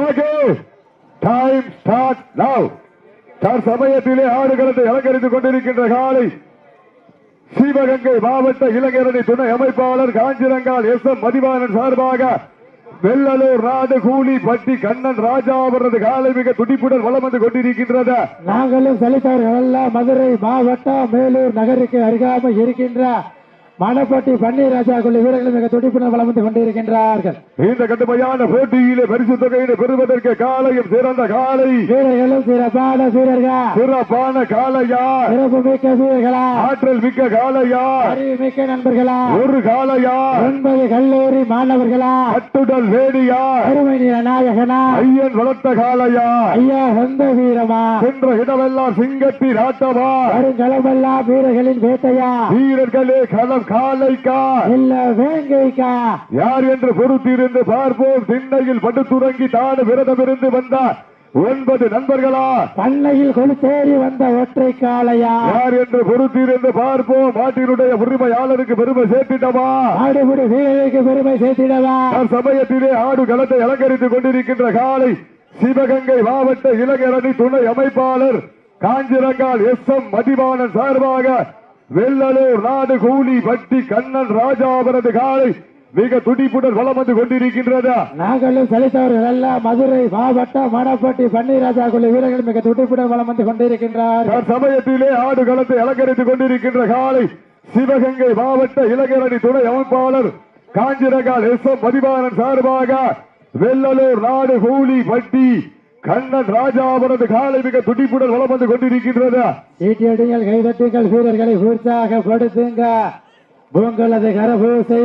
Okay. Time start now தற்சமயத்திலே ஆடுகளத்தை அலங்கரித்துக் கொண்டிருக்கின்ற காலை சிவகங்கை மாவட்ட இளைஞரணி துணை அமைப்பாளர் காஞ்சிரங்கால் எஸ் எம் மதிவாணன் சார்பாக வெள்ளலூர் நாடு கூலி பட்டி கண்ணன் ராஜா அவரது காலை மிக துடிப்புடன் வளம் வந்து கொண்டிருக்கின்றது. நாங்களும் செலுத்தவர்கள் எல்லாம் மதுரை மாவட்டம் மேலூர் நகருக்கு அருகாமல் இருக்கின்ற மணப்பட்டி பன்னீராஜா குழு வீரர்கள் மிக துடிப்புடன் வளம் வந்து கொண்டிருக்கின்றார்கள். இந்த கடுமையான போட்டியிலே பரிசு தொகையினை பெறுவதற்கு காலையும் சிறந்த காலை. வீரர்களும் சிறப்பான வீரர்கள். சிறப்பான காளையா சிறப்பு மிக்க வீரர்களா? ஆற்றல் மிக்க காளையா அறிவு மிக்க நண்பர்களா? ஒரு காளையா ஒன்பது கல்லூரி மாணவர்களா? கட்டுடல் வேடியா அருமை நிற நாயகனா? ஐயன் வளர்த்த காளையா ஐயா சொந்த வீரமா? சென்ற இடமெல்லாம் சிங்கத்தி ராட்டமா வருங்களமெல்லாம் வீரர்களின் வேட்டையா? வீரர்களே களம் காலைக்கா. இல்ல வேங்கைக்கா. யார் என்று பொறுத்திருந்து பார்ப்போம். திண்ணையில் படுத்துறங்கி தாடு விரதமிருந்து வந்தார். ஒன்பது நண்பர்களா. பண்ணையில் கொளுத்தேறி வந்த ஒற்றை காளையா? யார் என்று பொறுத்திருந்து பார்ப்போம். மாட்டினுடைய உரிமையாளருக்கு பெருமை சேர்த்திட்டமா ஆடுபுடி வீரருக்கு பெருமை சேர்த்திடவா? சமயத்திலே ஆடு களத்தை அலங்கரித்துக் கொண்டிருக்கின்ற காலை சிவகங்கை மாவட்ட இளைஞரணி துணை அமைப்பாளர் காஞ்சிரங்கால் எஸ் எம் மதிவாணன் சார்பாக வெள்ளலூர் நாடு கூலி பட்டி கண்ணன் ராஜா அவரது காலை மிக துடிப்புடன் வளம் வந்து கொண்டிருக்கின்றது? நாங்களும் செலுத்தவர்கள் எல்லாம் மதுரை மாவட்டம் மணப்பட்டி பன்னீராஜா குழு வீரர்கள் மிக துடிப்புடன் வளம் வந்து கொண்டிருக்கின்றார். சமயத்திலே ஆடு களத்தை அலங்கரித்துக் கொண்டிருக்கின்ற காலை சிவகங்கை மாவட்ட இளைஞரணி துணை அமைப்பாளர் காஞ்சிரங்கால் எஸ் எம் மதிவாணன் சார்பாக வெள்ளலூர் நாடு கூலி பட்டி கண்ணன் ராஜா அவரது காலை மிக துடிப்புடன் வளம் வந்து கொண்டிருக்கின்றது. ஈட்டியடிகள் கைதட்டுங்கள் வீரர்களை உற்சாகப்படுத்துங்க உங்களது கரபூசை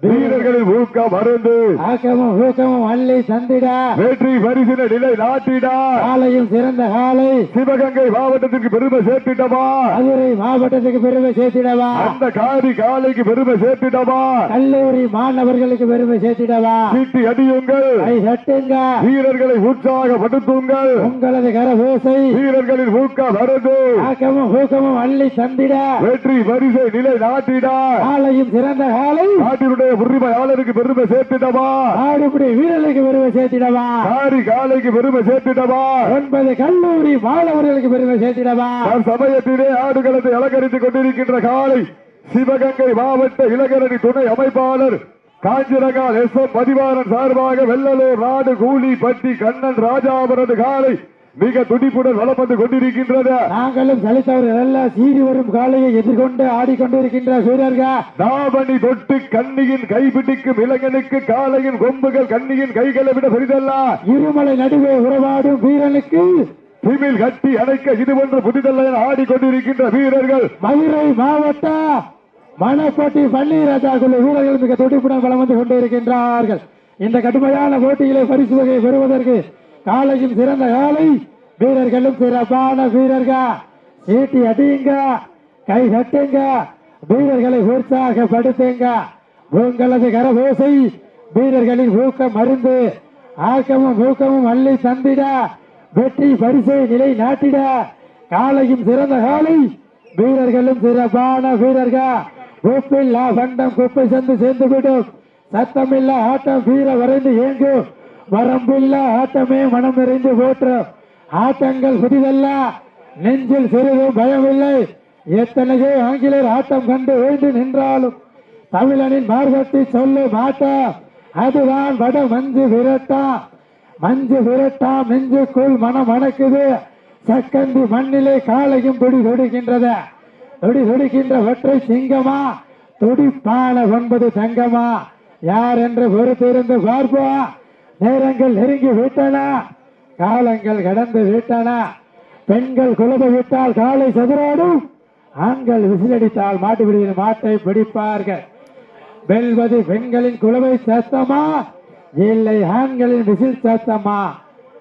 வீரர்களின் ஊக்கம் மருந்து. ஆக்கமும் ஊக்கமும் அள்ளி தந்திட. வெற்றி பரிசின நிலை நாட்டிடா. காலையும் சிறந்த காலை. சிவகங்கை மாவட்டத்திற்கு பெருமை சேர்த்திட்டமா மதுரை மாவட்டத்துக்கு பெருமை சேர்த்திடவா? அந்த காரி காலைக்கு பெருமை சேர்த்திட்டமா கல்லூரி மாணவர்களுக்கு பெருமை சேர்த்திடவா? சீட்டி அடியுங்கள். கை தட்டுங்க. வீரர்களை உற்சாகப்படுத்துங்கள். உங்களது கரபூசை வீரர்களின் ஊக்கம் மருந்து. ஆக்கமும் ஊக்கமும் அள்ளி தந்திட. வெற்றி பரிசை நிலை நாட்டிடா. காலையும் சிறந்த காலை. நாட்டினுடைய உரிமையாளருக்கு பெருமை சேர்த்திட்டமா ஆடுபடி வீரர்களுக்கு பெருமை சேர்த்திடவா? காரி காலைக்கு பெருமை சேர்த்திட்டமா ஒன்பது கல்லூரி மாணவர்களுக்கு பெருமை சேர்த்திடவா? சமயத்திலே ஆடுகளத்தை அலங்கரித்துக் கொண்டிருக்கின்ற காலை சிவகங்கை மாவட்ட இளைஞரணி துணை அமைப்பாளர் காஞ்சிரகால் எஸ் எம் மதிவாரன் சார்பாக வெள்ளலூர் நாடு கூலி பட்டி கண்ணன் ராஜா அவரது காலை மிக துடிப்புடன் வந்து கொண்டிருக்கின்றது. நாங்களும் செலுத்தவர்கள் எல்லாம் சீறி வரும் காலையை எதிர்கொண்டு ஆடிக்கொண்டிருக்கின்ற வீரர்கள் தாவணி தொட்டு கண்ணியின் கைப்பிடிக்கும் இளைஞனுக்கு காலையின் கொம்புகள் கண்ணியின் கைகளை விட பெரிதல்ல. இருமலை நடுவே உறவாடும் வீரனுக்கு திமில் கட்டி அணைக்க இது போன்ற புதிதல்ல என ஆடிக்கொண்டிருக்கின்ற வீரர்கள். மதுரை மாவட்ட மணப்பட்டி பன்னீராஜா குழு வீரர்கள் மிக துடிப்புடன் வளம் வந்து கொண்டிருக்கின்றார்கள். இந்த கடுமையான போட்டியிலே பரிசு வகையை பெறுவதற்கு காலையில் சிறந்த காலை. வீரர்களும் சிறப்பான வீரர்கள். சீட்டி அடியுங்க கை கட்டுங்க வீரர்களை உற்சாகப்படுத்துங்க. உங்களது கரபோசை வீரர்களின் ஊக்கம் மருந்து ஆக்கமும் ஊக்கமும் அள்ளி தந்திட வெற்றி பரிசை நிலை நாட்டிட. காலையும் சிறந்த காலை. வீரர்களும் சிறப்பான வீரர்கள். உப்பில்லா பண்டம் குப்பை சென்று சேர்ந்து விடும் சத்தமில்லா ஆட்டம் வீர வரைந்து ஏங்கும் வரம்பில்லா ஆட்டமே மனம் நிறைந்து போற்று. ஆட்டங்கள் புதிதல்ல. நெஞ்சில் சிறிதும் பயமில்லை. எத்தனையோ ஆங்கிலேயர் ஆட்டம் கண்டு வேண்டு நின்றாலும் தமிழனின் மார்க்கத்தை சொல்லு மாட்டா. அதுதான் வட மஞ்சு விரட்டா. மஞ்சு விரட்டா நெஞ்சுக்குள் மனம் அணக்குது. சக்கந்தி மண்ணிலே காலையும் துடி துடிக்கின்றது துடி துடிக்கின்ற வெற்றை சிங்கமா? துடிப்பான ஒன்பது தங்கமா? யார் என்று பொறுத்திருந்து பார்ப்போம். நேரங்கள் நெருங்கி விட்டன. காலங்கள் கடந்து விட்டன. பெண்கள் குலப விட்டால் காலை சதுராடும் ஆண்கள் விசிலடித்தால் மாட்டு விடுகிற மாட்டை பிடிப்பார்கள். வெல்வது பெண்களின் குலவை சத்தமா இல்லை ஆண்களின் விசில் சத்தமா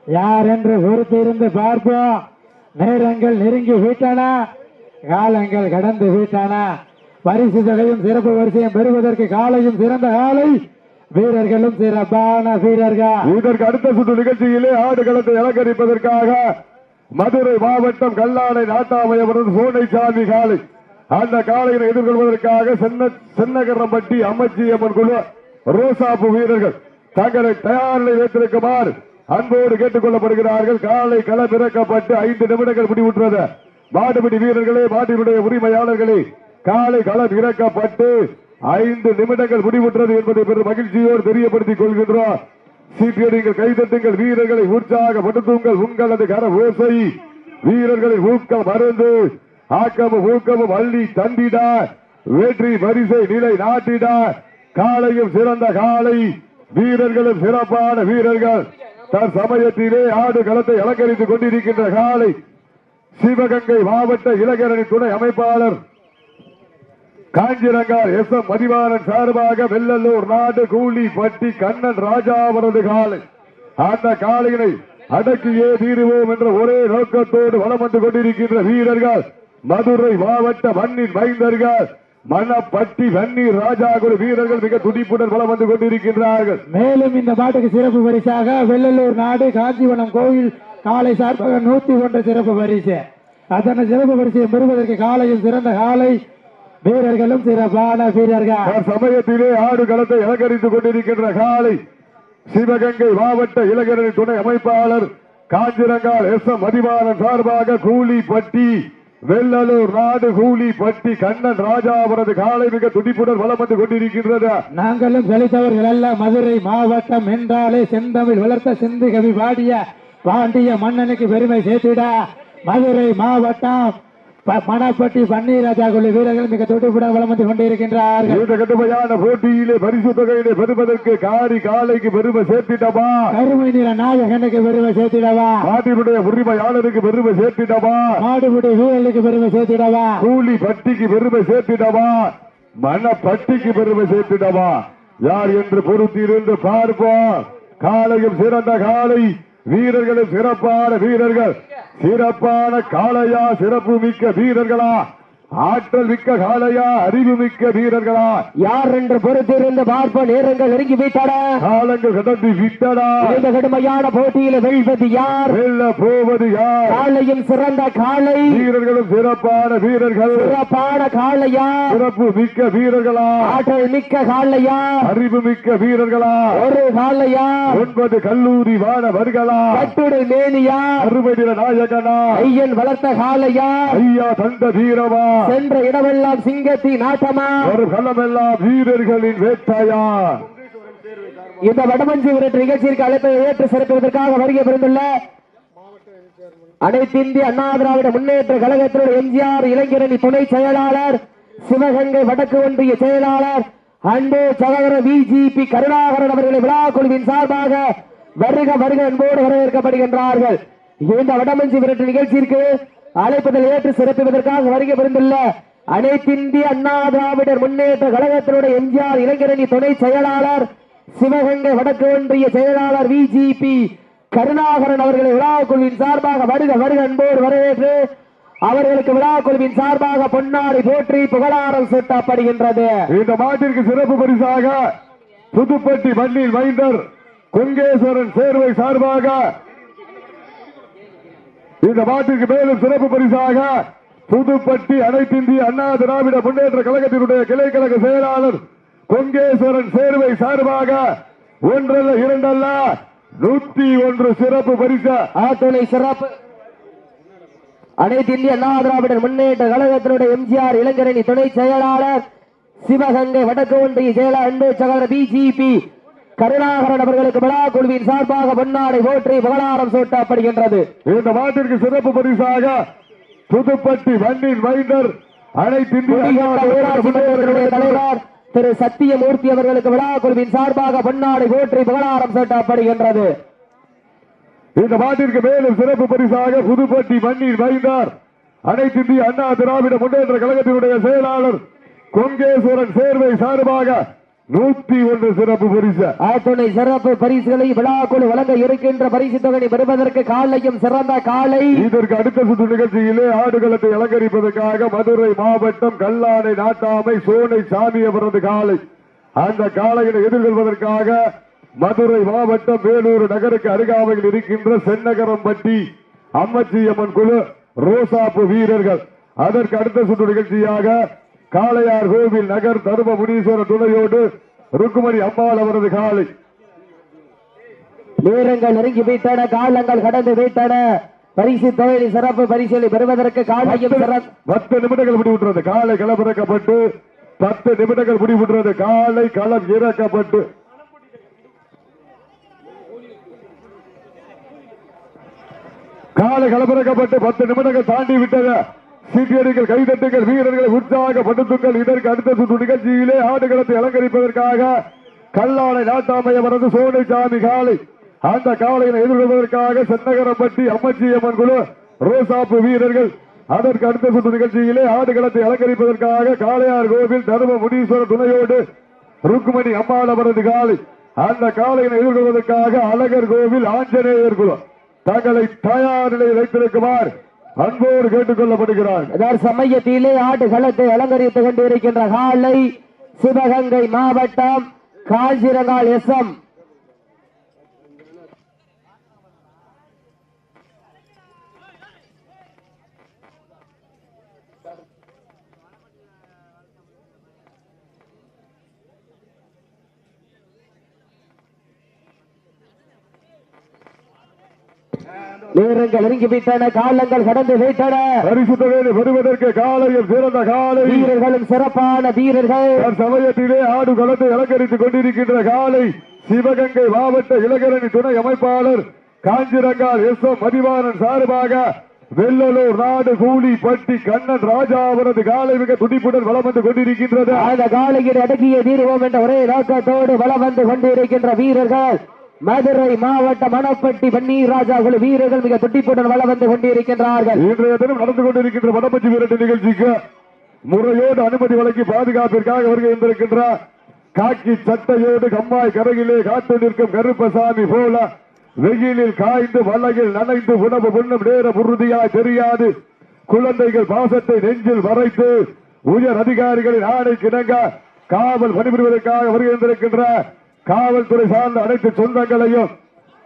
யார் என்று பொறுத்திருந்து பார்ப்போம். நேரங்கள் நெருங்கி விட்டன. காலங்கள் கடந்து விட்டன. பரிசு தொகையும் சிறப்பு வரிசையும் பெறுவதற்கு காலையும் சிறந்த காலை வீரர்களும் சிறப்பான வீரர்கள். இதற்கு அடுத்த சுற்று நிகழ்ச்சியிலே ஆடுகளத்தை அலங்கரிப்பதற்காக மதுரை மாவட்டம் கல்லாடை நாட்டாமையவரது சோனைசாமி காலை அந்த காலையில் எதிர்கொள்வதற்காக சென்ன சென்னகரம்பட்டி அம்மச்சி அம்மன் குழு ரோசாப்பு வீரர்கள் தங்களை தயாரில் வைத்திருக்குமாறு அன்போடு கேட்டுக் கொள்ளப்படுகிறார்கள். காலை களமிறக்கப்பட்டு ஐந்து நிமிடங்கள் முடிவுற்றது. மாட்டுப்பிடி வீரர்களே மாட்டினுடைய உரிமையாளர்களே காலை களம் இறக்கப்பட்டு ஐந்து நிமிடங்கள் முடிவுற்றது என்பதை பெரும் மகிழ்ச்சியோடு தெரியப்படுத்திக் கொள்கின்றோம். சீட்டியடிங்கள் கைதட்டுங்கள். வீரர்களை உற்சாகப்படுத்துங்கள். உங்களது கர ஓசை. வீரர்களின் ஊக்கம் மருந்து ஆக்கமும் ஊக்கமும் அள்ளி தந்திட வெற்றி பரிசை நிலை நாட்டிட. காலையும் சிறந்த காலை. வீரர்களும் சிறப்பான வீரர்கள். தற்சமயத்திலே ஆடு களத்தை அலங்கரித்துக் கொண்டிருக்கின்ற காலை. சிவகங்கை மாவட்ட இளைஞரணி துணை அமைப்பாளர் காஞ்சிரங்கார் எஸ் எம் மதிவாரன் சார்பாக வெள்ளலூர் நாடு கூலி பட்டி கண்ணன் ராஜா அவரது காலை. அந்த காலையினை அடக்கியே தீருவோம் என்ற ஒரே நோக்கத்தோடு வலம் வந்து கொண்டிருக்கின்ற வீரர்கள் மதுரை மாவட்ட மண்ணின் மைந்தர்கள் மணப்பட்டி வன்னீர் ராஜா குழு வீரர்கள் மிக துடிப்புடன் வளம் வந்து கொண்டிருக்கின்றார்கள். மேலும் இந்த பாட்டுக்கு சிறப்பு பரிசாக வெள்ளலூர் நாடு காஞ்சிவனம் கோயில் காலை சார்பாக நூத்தி ஒன்று சிறப்பு பரிசு. அதனை சிறப்பு பரிசையை பெறுவதற்கு காலையில் சிறந்த காலை வீரர்களும் சிறப்பான வீரர்கள். சமயத்திலே ஆடு களத்தை அலங்கரித்துக் கொண்டிருக்கின்ற காலை சிவகங்கை மாவட்ட இளைஞரணி துணை அமைப்பாளர் காஞ்சிரங்கால் எஸ் எம் மதிவாரன் சார்பாக கூலி பட்டி வெள்ளலூர் நாடு கூலி பட்டி கண்ணன் ராஜா அவரது காலை மிக துடிப்புடன் வலம் வந்து கொண்டிருக்கின்றது. நாங்களும் செழித்தவர்கள் அல்ல மதுரை மாவட்டம் என்றாலே செந்தமிழ் வளர்த்த சிந்து கவி பாடிய பாண்டிய மன்னனுக்கு பெருமை சேர்த்திட. மதுரை மாவட்டம் மணப்பட்டி பன்னீராஜா குழு வீரர்கள் மிக துடிப்புடன் வலம் வந்து கொண்டிருக்கின்றார்கள். இந்த கடுமையான போட்டியிலே பரிசு தொகையிலே பெறுவதற்கு காரி காலைக்கு பெருமை சேர்த்திட்டமா கருமை நிற நாயகனுக்கு பெருமை சேர்த்திடவா? நாட்டினுடைய உரிமையாளருக்கு பெருமை சேர்த்திட்டமா மாடுபிடி வீரர்களுக்கு பெருமை சேர்த்திடவா? கூலி பட்டிக்கு பெருமை சேர்த்திடவா? மன பட்டிக்கு பெருமை சேர்த்திடவா? யார் என்று பொறுத்திருந்து பார்ப்போம். காலையும் சிறந்த காலை வீரர்களும் சிறப்பான வீரர்கள். சிறப்பான காளையா சிறப்பு மிக்க வீரர்களா. ஆற்றல் மிக்க காளையா அறிவு மிக்க வீரர்களா? யார் என்று பொறுத்திருந்து பார்ப்ப நேரங்கள் நெருங்கி விட்டன காலங்கள் கடந்து விட்டடா? இந்த கடுமையான போட்டியில வெல்வது யார்? வெல்ல போவது யார்? காலையும் சிறந்த காளை வீரர்களும் சிறப்பான வீரர்கள். சிறப்பான காளையா சிறப்பு மிக்க வீரர்களா? ஆற்றல் மிக்க காளையா அறிவு மிக்க வீரர்களா? ஒரு காளையா ஒன்பது கல்லூரி மாணவர்களா? கட்டுடை மேனியா? அறுபடில நாயகனா? ஐயன் வளர்த்த காளையா ஐயா தந்த வீரமா சென்ற இடமெல்லாம் சிங்கத்தி நாட்டமா? ஒரு களமெல்லாம் வீரர்களின் வேட்டையா? இந்த வடமஞ்சி விரட்டு நிகழ்ச்சிக்கு அழைப்பை ஏற்று சிறப்புவதற்காக வருகை புரிந்துள்ள அனைத்து இந்திய அண்ணா திராவிட முன்னேற்ற கழகத்தினுடைய எம்ஜிஆர் இளைஞரணி துணை செயலாளர் சிவகங்கை வடக்கு ஒன்றிய செயலாளர் அன்பு சகோதர பிஜிபி கருணாகரன் அவர்களை விழா குழுவின் சார்பாக வருக வருக அன்போடு வரவேற்கப்படுகின்றார்கள். இந்த வடமஞ்சி விரட்டு நிகழ்ச்சிக்கு அழைப்பதில் ஏற்று சிறப்பிப்பதற்காக வருகை புரிந்துள்ள அனைத்து இந்திய அண்ணா திராவிடர் முன்னேற்ற கழகத்தினுடைய எம்ஜிஆர் இளைஞரணி துணை செயலாளர் சிவகங்கை வடக்கு ஒன்றிய செயலாளர் விஜிபி கருணாகரன் அவர்களை விழா குழுவின் சார்பாக வருக வருக அன்போடு வரவேற்று அவர்களுக்கு விழா குழுவின் சார்பாக பொன்னாடி போற்றி புகழாரம் சூட்டப்படுகின்றது. இந்த மாட்டிற்கு சிறப்பு பரிசாக புதுப்பட்டி மண்ணில் மைந்தர் கொங்கேஸ்வரன் சேர்வை சார்பாக இந்த பாட்டிற்கு மேலும் சிறப்பு பரிசாக புதுப்பட்டி அனைத்திந்திய அண்ணா திராவிட முன்னேற்ற கழகத்தினுடைய கிளை கழக செயலாளர் கொங்கேஸ்வரன் சேர்வை சார்பாக ஒன்றல்ல இரண்டல்ல நூத்தி ஒன்று சிறப்பு பரிசு. ஆட்டோலை சிறப்பு. அனைத்து இந்திய அண்ணா திராவிடர் முன்னேற்ற கழகத்தினுடைய எம்ஜிஆர் இளைஞரணி துணை செயலாளர் சிவகங்கை வடக்கு ஒன்றிய செயலாளர் அன்பு சகோதரர் பிஜிபி கருணாகரன் அவர்களுக்கு விழா குழுவின் சார்பாக பொன்னாடை போற்றி புகழாரம் சூட்டப்படுகின்றது. இந்த மாட்டிற்கு சிறப்பு பரிசாக புதுப்பட்டி மண்ணின் மைந்தர் அனைத்து தலைவர் திரு சத்தியமூர்த்தி அவர்களுக்கு விழா குழுவின் சார்பாக பொன்னாடை போற்றி புகழாரம் சூட்டப்படுகின்றது. இந்த மாட்டிற்கு மேலும் சிறப்பு பரிசாக புதுப்பட்டி மண்ணின் மைந்தார் அனைத்து இந்திய அண்ணா திராவிட முன்னேற்ற கழகத்தினுடைய செயலாளர் கொங்கேஸ்வரன் சேர்வை சார்பாக நூத்தி ஒன்று சிறப்பு பரிசு. ஆத்துணை சிறப்பு பரிசுகளை விழா குழு வழங்க இருக்கின்ற பரிசு தொகை பெறுவதற்கு காலையும் சிறந்த காலை. இதற்கு அடுத்த சுற்று நிகழ்ச்சியிலே ஆடுகளத்தை அலங்கரிப்பதற்காக மதுரை மாவட்டம் கல்லானை நாட்டாமை சோனை சாமி அவரது காலை. அந்த காளையினை எதிர்கொள்வதற்காக மதுரை மாவட்டம் வேலூர் நகருக்கு அருகாமையில் இருக்கின்ற சென்னகரம்பட்டி அம்மச்சியம்மன் குழு ரோசாப்பு வீரர்கள். அதற்கு அடுத்த சுற்று நிகழ்ச்சியாக காளையார் கோவில் நகர் தரும முனீஸ்வரர் துணையோடு ருக்குமணி அம்மாள் அவரது காலை நேரங்கள் நெருங்கி விட்டன காலங்கள் கடந்து விட்டன. பரிசு தொழில் சிறப்பு பரிசுகளை பெறுவதற்கு காலையும் பத்து நிமிடங்கள் முடிவுற்றது. காலை களம் இறக்கப்பட்டு பத்து நிமிடங்கள் முடிவுற்றது. காலை களம் இறக்கப்பட்டு. காலை களமிறக்கப்பட்டு பத்து நிமிடங்கள் தாண்டி விட்டது சீட்டியடிகள் கைதட்டுங்கள் வீரர்களை உற்சாகப்படுத்துங்கள் இதற்கு அடுத்த சுற்று நிகழ்ச்சியிலே ஆடுகளத்தை அலங்கரிப்பதற்காக கல்லாடை நாட்டாமையவரது சோனைசாமி காலை அந்த காலையினை எதிர்கொள்வதற்காக சென்னகரப்பட்டி அம்மச்சியம்மன் குழு ரோசாப்பு வீரர்கள். அதற்கு அடுத்த சுற்று நிகழ்ச்சியிலே ஆடுகளத்தை அலங்கரிப்பதற்காக காளையார் கோவில் தர்ம முனீஸ்வரர் துணையோடு ருக்குமணி அம்மாள் அவரது காலை அந்த காலையினை எதிர்கொள்வதற்காக அழகர் கோவில் ஆஞ்சநேயர் குழு. தங்களை தயார் நிலையில் வைத்திருக்குமாறு அன்போடு கேட்டுக்கொள்ளப்படுகிறார் கொள்ளப்படுகிறார். ஆட்டு களத்தை ஆடுகளத்தை அலங்கரித்துக் கொண்டிருக்கின்ற காலை சிவகங்கை மாவட்டம் காஞ்சிரங்கால் எஸ் எம். நேரங்கள் நெருங்கி விட்டன காலங்கள் கடந்து விட்டன. தொகையை பெறுவதற்கு காலையில் சிறந்த காலை. வீரர்களும் சிறப்பான வீரர்கள். சமயத்திலே ஆடு களத்தை அலங்கரித்துக் கொண்டிருக்கின்ற காலை சிவகங்கை மாவட்ட இளைஞரணி துணை அமைப்பாளர் காஞ்சிரங்கால் எஸ் எம் மதிவாணன் சார்பாக வெள்ளலூர் நாடு கூலி பட்டி கண்ணன் ராஜா அவரது காலை மிக துடிப்புடன் வளம் வந்து கொண்டிருக்கின்றது. அந்த காலையில் அடக்கிய தீர்வோம் என்ற ஒரே நோக்கத்தோடு வலம் வந்து கொண்டிருக்கின்ற வீரர்கள். மதுரை மாவட்ட மணப்பட்டி பன்னீர் ராஜா குழு வீரர்கள் மிக துட்டிப்புடன் வள வந்து கொண்டிருக்கின்றார்கள். இன்றைய தினம் நடந்து கொண்டிருக்கின்ற வடமஞ்சி விரட்டு நிகழ்ச்சிக்கு முறையோடு அனுமதி வழங்கி பாதுகாப்பிற்காக வருகை இருந்திருக்கின்ற காக்கி சட்டையோடு கம்மாய் கரையிலே காத்து நிற்கும் கருப்பசாமி போல வெயிலில் காய்ந்து மலையில் நனைந்து உணவு உண்ணும் நேரம் உறுதியாய் தெரியாது. குழந்தைகள் பாசத்தை நெஞ்சில் மறைத்து உயர் அதிகாரிகளின் ஆணை கிணங்க காவல் பணிபுரிவதற்காக வருகின்றிருக்கின்ற காவல்துறை சார்ந்த அனைத்து சொந்தங்களையும்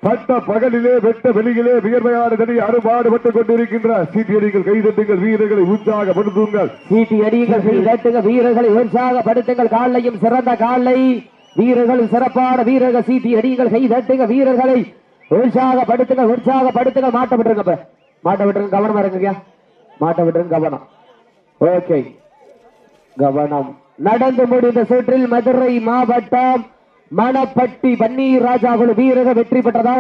பட்ட பகலிலே வெட்ட வெளியிலே வியர்வையான தனி அறுபாடுபட்டுக் கொண்டிருக்கின்ற சீட்டியடிகள் கைதட்டுங்கள் வீரர்களை உற்சாகப்படுத்துங்கள் சீட்டி அடியுங்கள் செய்தட்டுங்க வீரர்களை உற்சாகப்படுத்துங்கள் காலையும் சிறந்த காலை வீரர்களும் சிறப்பான வீரர்கள் சீட்டி அடியுங்கள் கை தட்டுங்க வீரர்களை உற்சாகப்படுத்துங்க உற்சாகப்படுத்துங்க மாட்ட விட்டுருங்க. மாட்ட விட்டுருங்க கவனமா இருங்க மாட்ட விட்டுருங்க கவனம். ஓகே. கவனம். நடந்து முடிந்த சுற்றில் மதுரை மாவட்டம் மணப்பட்டி பன்னீர் ராஜா குழு வீரக வெற்றி பெற்றதாக